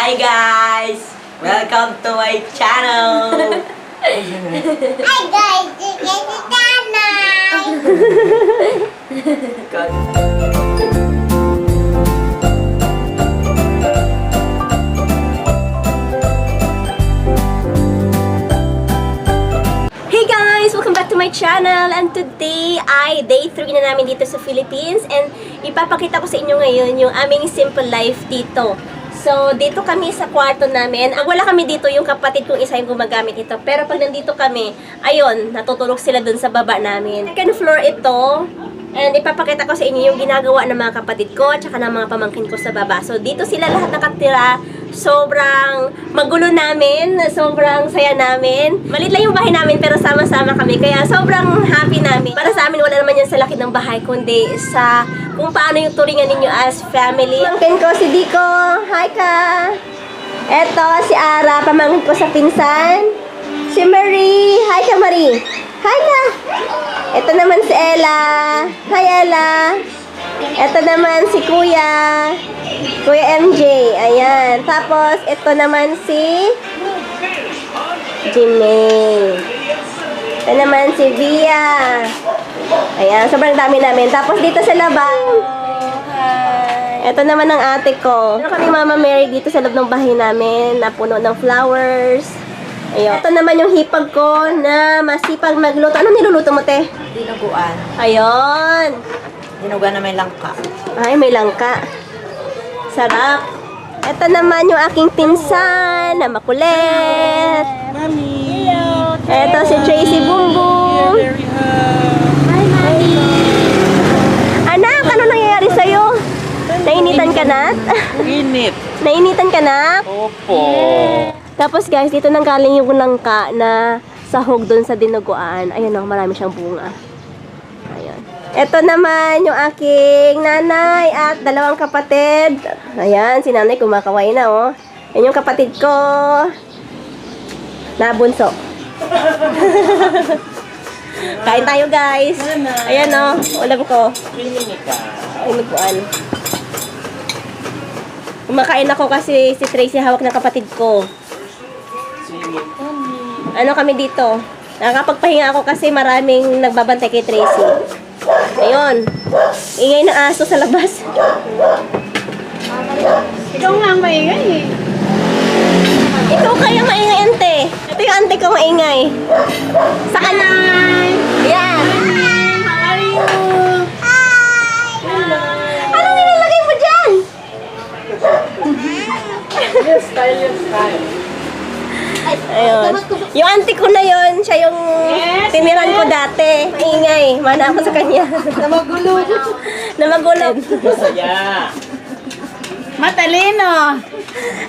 Hi guys! Welcome to my channel! Hi guys, this is Nana. Hey guys! Welcome back to my channel and today ay day 3 na namin dito sa Philippines and ipapakita ko sa inyo ngayon yung aming simple life dito. So, dito kami sa kwarto namin. Ang wala kami dito, yung kapatid kong isa yung gumagamit ito. Pero pag nandito kami, ayun, natutulog sila dun sa baba namin. Second floor ito. And ipapakita ko sa inyo yung ginagawa ng mga kapatid ko at saka ng mga pamangkin ko sa baba. So, dito sila lahat nakatira. Sobrang magulo namin. Sobrang saya namin. Malit lang yung bahay namin pero sama-sama kami. Kaya sobrang happy namin. Para sa amin, wala naman yan sa laki ng bahay, kundi sa kung paano yung turingan ninyo as family. Pamangkin ko si Dico. Hi ka! Eto, si Ara, pamangkin ko sa pinsan. Si Marie. Hi ka, Marie. Hi ka! Ito naman si Ella. Hi, Ella. Ito naman si Kuya. Kuya MJ. Ayan. Tapos, ito naman si Jimmy. Ito naman si Via. Ayan. Sobrang dami namin. Tapos, dito sa labang. Ito naman ang ate ko. Meron kami Mama Mary dito sa loob ng bahay namin na puno ng flowers. Ayun. Ito naman yung hipag ko na masipag magluto. Ano niluluto mo, te? Dinuguan. Ayun. Dinuguan na may langka. Ay, may langka. Sarap. Ito naman yung aking pinsan na makulit. Mami! Ito si Tracy Bumbum. Anak, ano nangyayari sa'yo? Nainitan ka na? Init! Nainitan ka na? Opo! Tapos guys, dito nang galing yung langka na sahog doon sa dinuguan. Ayun o, marami siyang bunga. Ayun. Ito naman yung aking nanay at dalawang kapatid. Ayan, si nanay kumakaway na oh. Yan yung kapatid ko. Nabunso. Kain tayo guys. Ayan oh, ulam ko. Dinuguan. Kumakain ako kasi si Tracy hawak ng kapatid ko. Ano kami dito? Nakakapagpahinga ako kasi maraming nagbabantay kay Tracy. Ayun. Ingay ng aso sa labas. Ikaw nga ang maingay eh. Ikaw kaya maingay, ante. Ito yung ante ko maingay. Sa kanya. Yes, style, yes, style. Ayun. Yung auntie ko na yon siya yung Yes, tiniran ko dati. Maingay. Mana ako sa kanya. na magulo. na magulo. Masaya! Matalino.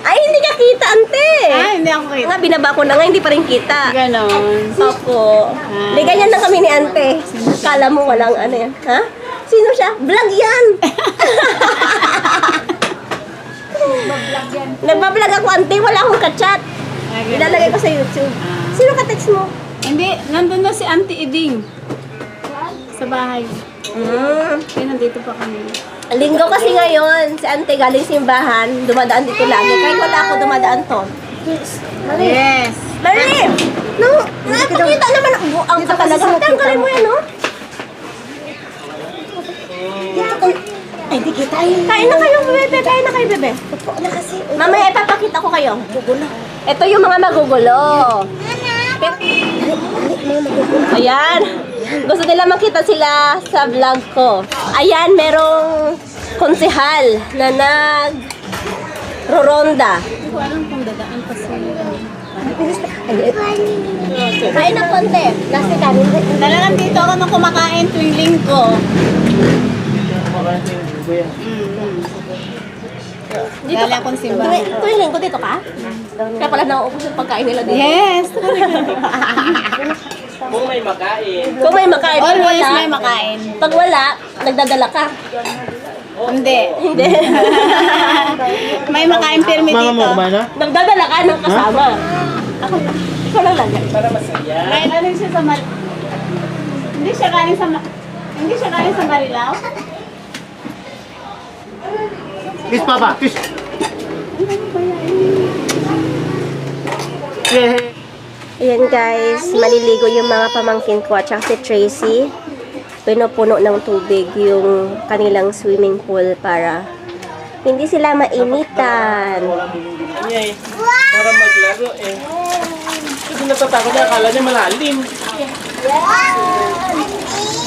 Ay, hindi ka kita, ante. Ah, hindi ako kita. Nga, binaba ko na nga, hindi pa rin kita. Ganon. Opo. Di ganyan na kami ni ante. Kala mo walang ano yan. Ha? Sino siya? Vlog yan! Nagbablog ako ante, wala akong kachat. Ilalagay ko sa YouTube. Ah. Sino ka-text mo? Hindi, nandun na si Auntie Eding. Sa bahay. Mm. Kaya nandito pa kami. Linggo kasi ngayon, si ante galing simbahan, dumadaan dito lagi. Kahit wala ako dumadaan to. Yes. Marie! No, nakapakita naman ang ka talaga. Tanggalin mo yan, no? Ay, di kita yun. Kain na kayo, bebe. Kain na kayo, bebe. na kasi. Mamaya ipapakita ko kayo. Ito yung mga magugulo. Ayan. Gusto nila makita sila sa vlog ko. Ayan, merong konsehal na nag roronda. Hindi ko alam kung dadaan pa si... Kain ng konti. Kasi kanin. Talagang dito ako nung kumakain tuwing linggo. Dito Dali akong simbahan. Tuwi- Tuwing linggo dito ka? Kaya pala nauubos yung pagkain nila dito. Yes. Kung may makain, Kung may makain, pag Always wala, may makain. pag wala, nagdadala ka. Hindi. Hindi. May makain pirmi Mama mo dito. kumain na? nagdadala ka ng kasama. Ako lang. Ikaw lang lagay. para masaya. May ano siya sa Mar... Hindi siya galing sa... Ma- Hindi siya galing sa Marilao? Kiss papa, kiss. Yan? Ayan guys, maliligo yung mga pamangkin ko at si Tracy. Pinupuno ng tubig yung kanilang swimming pool para hindi sila mainitan. Para maglaro eh. Kasi natatakot niya, akala niya malalim.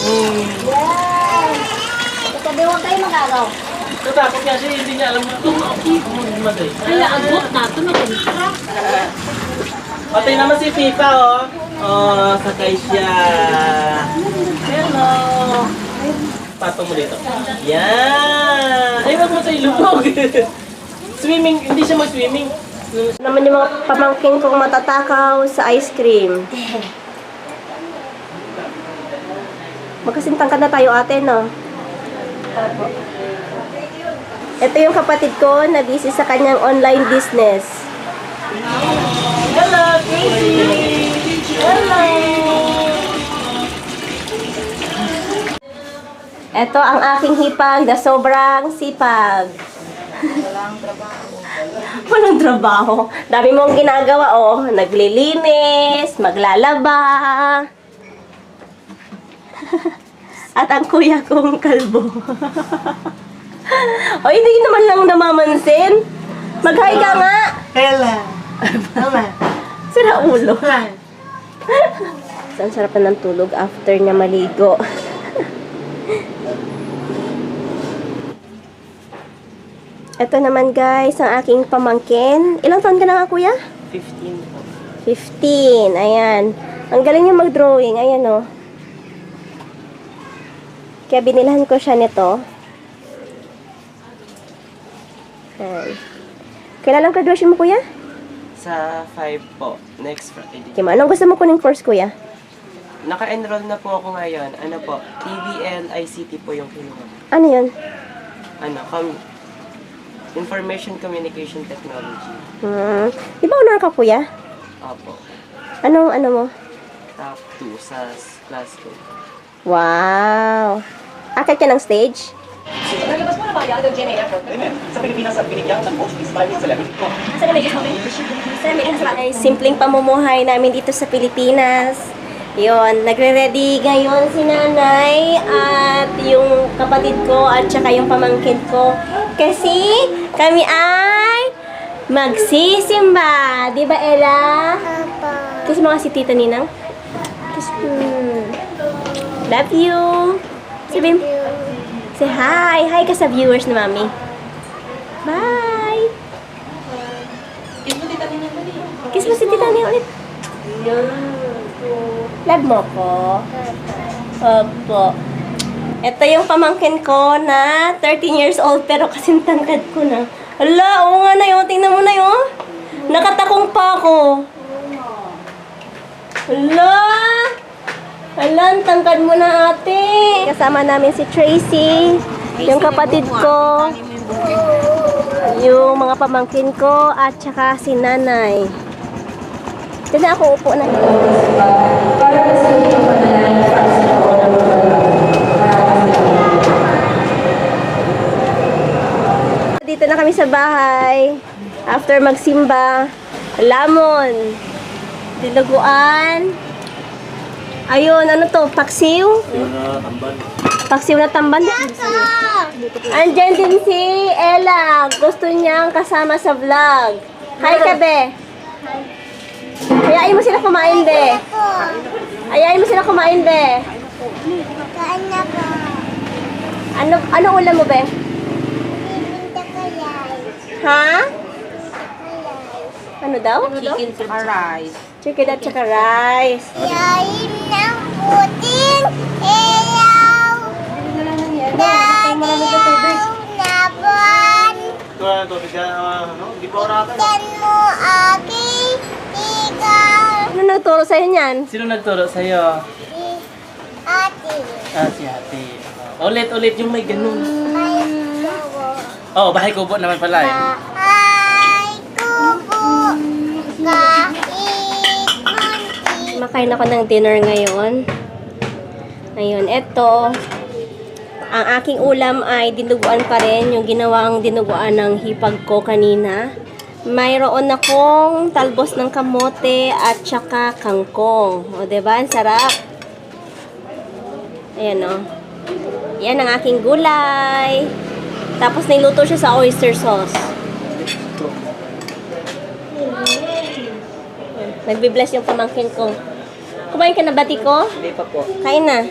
Hmm. Huwag kayo magagaw. Natatakot niya siya, hindi niya alam na ito. Mamatay. Kaya agot na ito na Patay naman si Tita oh. Oh, sakay siya. Hello. Patong mo dito. Yan. Ay, wag mo tayo lubog. swimming, hindi siya mag-swimming. Naman yung mga pamangkin kong matatakaw sa ice cream. Magkasintang ka na tayo ate, no? Ito yung kapatid ko na busy sa kanyang online business. Hello, Casey. Hello. Ito ang aking hipag na sobrang sipag. Walang trabaho. Dami mong ginagawa, oh. Naglilinis, maglalaba. At ang kuya kong kalbo. o, hindi naman lang namamansin. Mag-hi ka nga. Hello. Mama. Sira ulo. Ang sarap na ng tulog after niya maligo. Ito naman guys, ang aking pamangkin. Ilang taon ka na nga kuya? 15 po. 15. Ayan. Ang galing niya mag-drawing. Ayan o. Kaya binilhan ko siya nito. Ayan. Kailan lang graduation mo kuya? Sa 5 po. Next Friday. Kima, anong gusto mo kuning course kuya? Naka-enroll na po ako ngayon. Ano po? TVL ICT po yung kinuha. ko. Ano yun? Ano? Com- Information Communication Technology. Hmm. Di ba honor ka kuya? Opo. Anong ano mo? Top 2 sa s- class ko. Wow! Akit ka ng stage? Ay, simpleng pamumuhay namin dito sa Pilipinas. Yon, nagre-ready ngayon si nanay at yung kapatid ko at saka yung pamangkin ko. Kasi kami ay magsisimba. Di ba, Ella? Papa. Kiss mo nga si Tita Ninang. Kiss mo. Love you. Sabihin, say hi. Hi ka sa viewers na mami. Bye. Kiss mo si Tita Ninang ulit. Love mo ko. Opo. Ito yung pamangkin ko na 13 years old pero kasing tangkad ko na. Hala, oo nga na yun. Tingnan mo na yun. Nakatakong pa ako. Hala, ang tangkad mo na ate. Kasama namin si Tracy, yung kapatid ko, yung mga pamangkin ko, at saka si nanay. Diyan na ako upo na. Dito na kami sa bahay. After magsimba, lamon, diluguan. Ayun, ano to? Paksiw? Paksiw na tamban. Andyan din si Ella. Gusto niyang kasama sa vlog. Hi ka, be. Ayayin mo sila kumain, be. Ayayin mo sila kumain, be. Kaan na po. Ano, ano ulam mo, be? Ha? Ano daw? Chicken sa rice. Chicken at saka rice. Yayin puting ilaw. Dadayaw na buwan. Yan mo aking ikaw. Ano nagturo sa'yo niyan? Sino nagturo sa'yo? Si ate. Ah, si ate. Ah, ulit, ulit yung may ganun. May kubo. Oh, bahay kubo naman pala eh. Ay, kubo. Kaikunti. Makain ako ng dinner ngayon. Ngayon, eto. Ang aking ulam ay dinuguan pa rin. Yung ginawang dinuguan ng hipag ko kanina. Mayroon akong talbos ng kamote at saka kangkong. O, diba? Ang sarap. Ayan, o. Yan ang aking gulay. Tapos niluto siya sa oyster sauce. Nagbi-bless yung pamangkin ko. Kumain ka na bati ko? Hindi pa po. Kain na.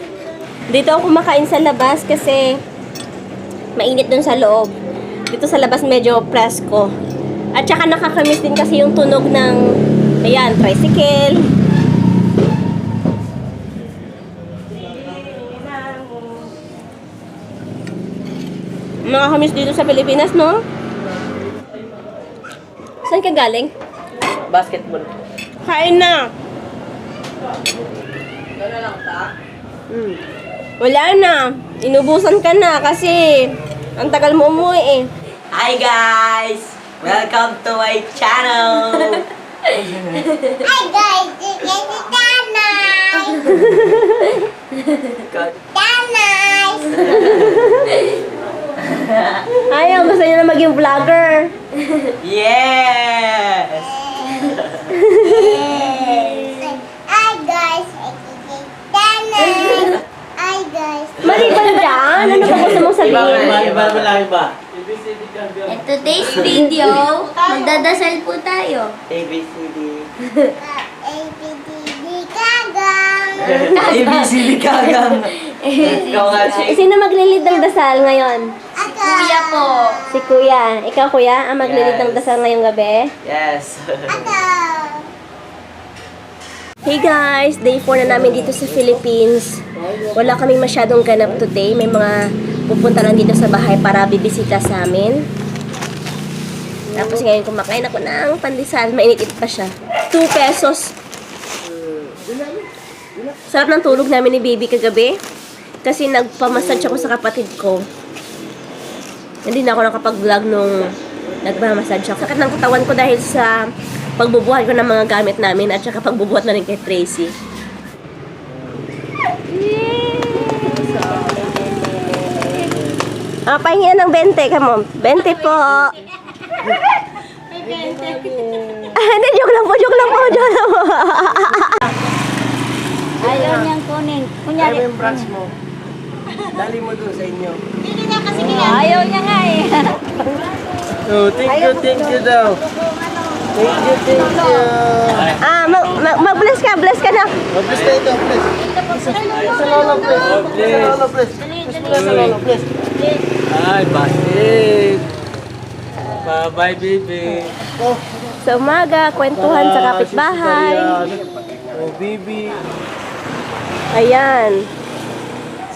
Dito ako kumakain sa labas kasi mainit dun sa loob. Dito sa labas medyo presko. At saka nakakamiss din kasi yung tunog ng, ayan, tricycle. Nakakamiss dito sa Pilipinas, no? Saan ka galing? Basketball. Kain na! Mm. Wala na. Inubusan ka na kasi ang tagal mo umuwi eh. Hi guys! Welcome to my channel! Hi guys, this is Danay. Danay. Ayaw, gusto niya na maging vlogger. yes! Hi guys. Hi guys. Maliban dyan, ano ba gusto mong Iba, iba, sabihin? iba, iba lang iba. In today's video, magdadasal po tayo. ABCD. ABCD Gagang. ABCD kagang. Ikaw nga, Chick. Sino maglilid ng dasal ngayon? Kuya po. Si Kuya. Ikaw, Kuya, ang maglilid ng dasal ngayong gabi? Yes. Ako. Hey guys! Day 4 na namin dito sa Philippines. Wala kaming masyadong ganap today. May mga pupunta lang dito sa bahay para bibisita sa amin. Tapos ngayon kumakain ako ng pandesal. Mainit pa siya. 2 pesos. Sarap ng tulog namin ni baby kagabi. Kasi nagpamassage ako sa kapatid ko. Hindi na ako nakapag-vlog nung nagmamassage ako. Sakit ng katawan ko dahil sa pagbubuhat ko ng mga gamit namin at saka pagbubuhat na rin kay Tracy. Ah, pahingi na ng 20 ka mo. 20 po. Ah, Hindi, joke lang po, joke lang po, joke lang po. Ayaw niyang kunin. Kunyari, yung branch mo. Dali mo dun sa inyo. ayaw niya nga eh. Oh, thank you, thank you daw. Thank you, thank you. Ah, mag, mag, mag-bless ka, bless ka na. Oh, bless na ito, bless. Sa lolo, bless. Sa lolo, bless. Bless mo na sa lolo, bless. Ay, bakit? Bye-bye, baby. Sa umaga, kwentuhan sa kapitbahay. Oh, baby. Ayan.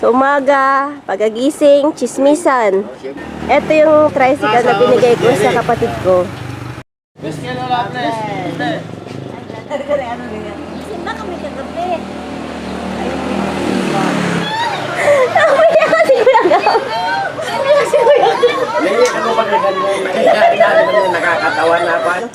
Sa umaga, pagagising, chismisan. Ito yung tricycle na binigay ko sa kapatid ko. Bless ka lola, bless. Umiyak kasi Kuya Gab. Umiyak si Kuya Gab. Hindi mo pagkagan mo. Nakakatawa na ano?